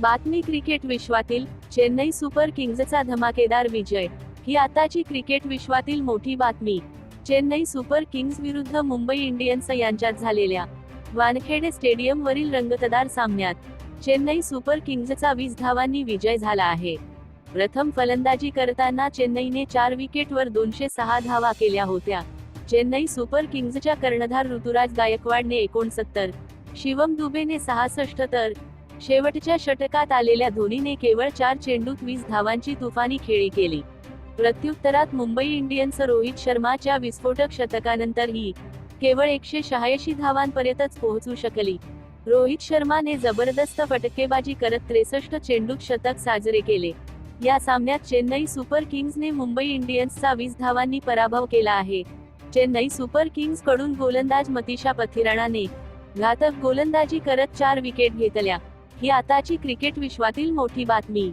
बातमी क्रिकेट विश्वातील चेन्नई सुपर किंग्जचा धमाकेदार विजय. ही आताची क्रिकेट विश्वातील मोठी बातमी. चेन्नई सुपर किंग्ज विरुद्ध मुंबई इंडियन्स यांच्यात झालेल्या वानखेडे स्टेडियमवरील रंगतदार सामन्यात चेन्नई सुपर किंग्जचा वीस धावांनी विजय झाला आहे. प्रथम फलंदाजी करताना चेन्नईने चार विकेटवर दोनशे सहा धावा केल्या होत्या. चेन्नई सुपर किंग्जच्या कर्णधार ऋतुराज गायकवाडने एकोणसत्तर शिवम दुबेने सहासष्ट तर शेवटच्या षटकात आलेल्या धोनीने केवळ चार चेंडूत वीस धावांची तुफानी खेळी केली. प्रत्युत्तरात मुंबई इंडियन्स रोहित शर्माच्या विस्फोटक शतकानंतरही केवळ एकशे शहाऐंशी धावांपर्यंतच पोहोचू शकली. रोहित शर्माने जबरदस्त फटकेबाजी करत त्रेसष्ट चेंडूत शतक साजरे केले. या सामन्यात चेन्नई सुपर किंग्जने मुंबई इंडियन्सचा वीस धावांनी पराभव केला आहे. चेन्नई सुपर किंग्जकडून गोलंदाज मतिशा पथिराणाने घातक गोलंदाजी करत चार विकेट घेतल्या. ही आताची क्रिकेट विश्वातील मोठी बातमी.